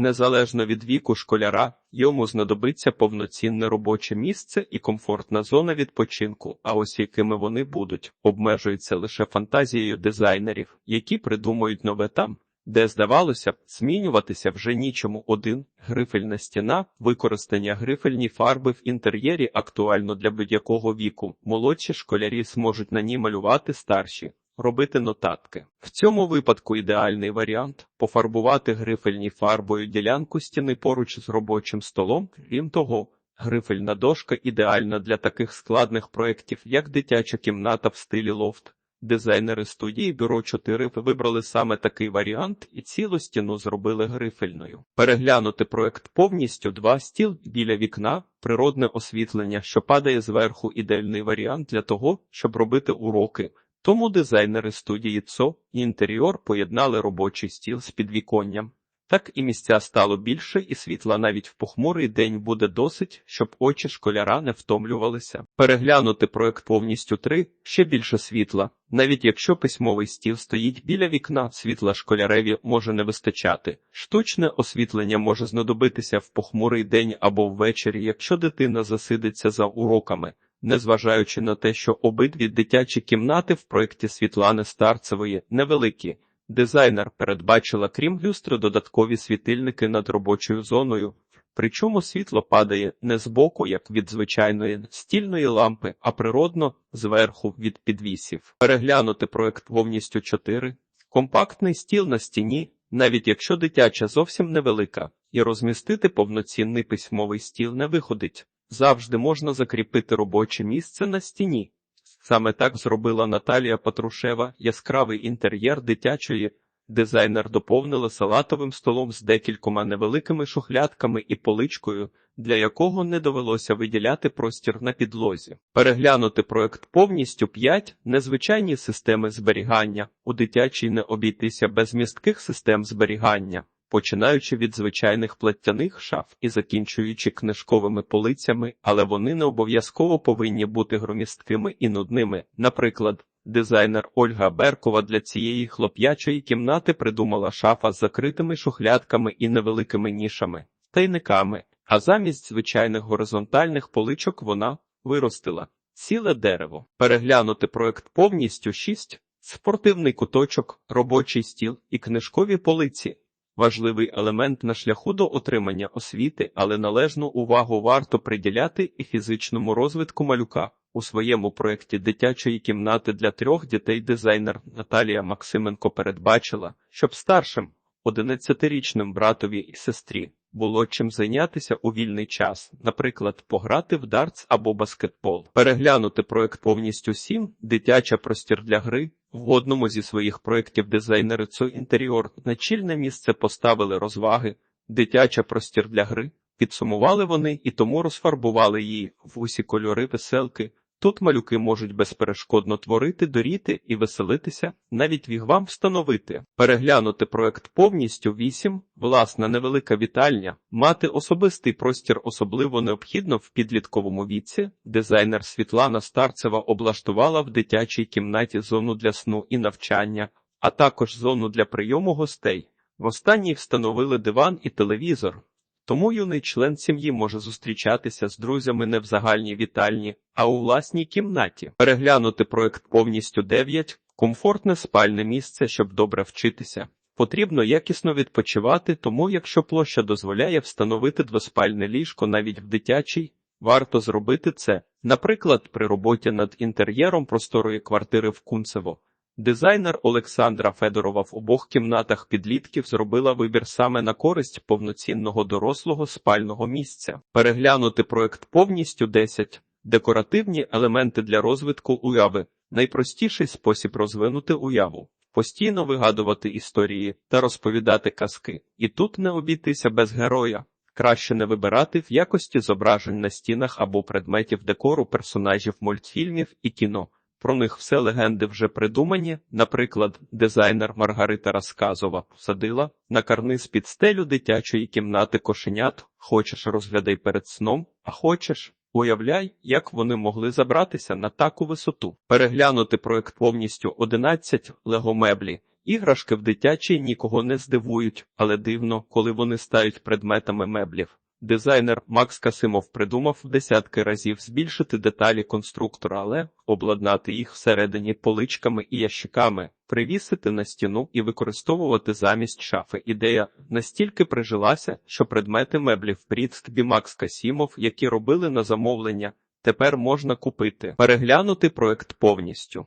Незалежно від віку школяра, йому знадобиться повноцінне робоче місце і комфортна зона відпочинку, а ось якими вони будуть, обмежується лише фантазією дизайнерів, які придумують нове там, де, здавалося б, змінюватися вже нічому. Один грифельна стіна, використання грифельні фарби в інтер'єрі актуально для будь-якого віку. Молодші школярі зможуть на ній малювати старші. Робити нотатки. В цьому випадку ідеальний варіант пофарбувати грифельні фарбою ділянку стіни поруч з робочим столом. Крім того, грифельна дошка ідеальна для таких складних проєктів, як дитяча кімната в стилі лофт. Дизайнери студії Бюро 4 вибрали саме такий варіант і цілу стіну зробили грифельною. Переглянути проект повністю два стіл біля вікна, природне освітлення, що падає зверху, ідеальний варіант для того, щоб робити уроки. Тому дизайнери студії ЦО і інтер'єр поєднали робочий стіл з підвіконням. Так і місця стало більше, і світла навіть в похмурий день буде досить, щоб очі школяра не втомлювалися. Переглянути проект повністю три ще більше світла. Навіть якщо письмовий стіл стоїть біля вікна, світла школяреві може не вистачати. Штучне освітлення може знадобитися в похмурий день або ввечері, якщо дитина засидиться за уроками. Незважаючи на те, що обидві дитячі кімнати в проєкті Світлани Старцевої невеликі, дизайнер передбачила крім люстри додаткові світильники над робочою зоною, причому світло падає не збоку, як від звичайної стільної лампи, а природно зверху від підвісів. Переглянути проєкт повністю 4. Компактний стіл на стіні, навіть якщо дитяча зовсім невелика, і розмістити повноцінний письмовий стіл не виходить. Завжди можна закріпити робоче місце на стіні. Саме так зробила Наталія Патрушева, яскравий інтер'єр дитячої. Дизайнер доповнила салатовим столом з декількома невеликими шухлядками і поличкою, для якого не довелося виділяти простір на підлозі. Переглянути проект повністю 5 незвичайні системи зберігання. У дитячій не обійтися без містких систем зберігання починаючи від звичайних платтяних шаф і закінчуючи книжковими полицями, але вони не обов'язково повинні бути громісткими і нудними. Наприклад, дизайнер Ольга Беркова для цієї хлоп'ячої кімнати придумала шафа з закритими шухлядками і невеликими нішами, тайниками, а замість звичайних горизонтальних поличок вона виростила ціле дерево. Переглянути проект повністю 6, спортивний куточок, робочий стіл і книжкові полиці важливий елемент на шляху до отримання освіти, але належну увагу варто приділяти і фізичному розвитку малюка. У своєму проєкті дитячої кімнати для трьох дітей дизайнер Наталія Максименко передбачила, щоб старшим 11-річним братові і сестрі було чим зайнятися у вільний час, наприклад, пограти в дартс або баскетбол, переглянути проект повністю сім, дитяча простір для гри. В одному зі своїх проєктів дизайнери ЦО інтер'єр на чільне місце поставили розваги, дитяча простір для гри. Підсумували вони і тому розфарбували її в усі кольори веселки, Тут малюки можуть безперешкодно творити, доріти і веселитися, навіть вігвам встановити, переглянути проект повністю 8, власна невелика вітальня, мати особистий простір особливо необхідно в підлітковому віці. Дизайнер Світлана Старцева облаштувала в дитячій кімнаті зону для сну і навчання, а також зону для прийому гостей. В останній встановили диван і телевізор. Тому юний член сім'ї може зустрічатися з друзями не в загальній вітальні, а у власній кімнаті. Переглянути проект повністю 9, комфортне спальне місце, щоб добре вчитися. Потрібно якісно відпочивати, тому якщо площа дозволяє встановити двоспальне ліжко навіть в дитячій, варто зробити це, наприклад, при роботі над інтер'єром просторої квартири в Кунцево. Дизайнер Олександра Федорова в обох кімнатах підлітків зробила вибір саме на користь повноцінного дорослого спального місця. Переглянути проект повністю 10. декоративні елементи для розвитку уяви, найпростіший спосіб розвинути уяву, постійно вигадувати історії та розповідати казки. І тут не обійтися без героя. Краще не вибирати в якості зображень на стінах або предметів декору персонажів мультфільмів і кіно. Про них все легенди вже придумані. Наприклад, дизайнер Маргарита Розказова посадила на карниз під стелю дитячої кімнати кошенят. Хочеш розглядай перед сном, а хочеш. Уявляй, як вони могли забратися на таку висоту, переглянути проект повністю 11 легомеблі. Іграшки в дитячій нікого не здивують, але дивно, коли вони стають предметами меблів. Дизайнер Макс Касимов придумав десятки разів збільшити деталі конструктора, але обладнати їх всередині поличками і ящиками, привісити на стіну і використовувати замість шафи. Ідея настільки прижилася, що предмети меблів Пріцтбі Макс Касімов, які робили на замовлення, тепер можна купити, переглянути проект повністю.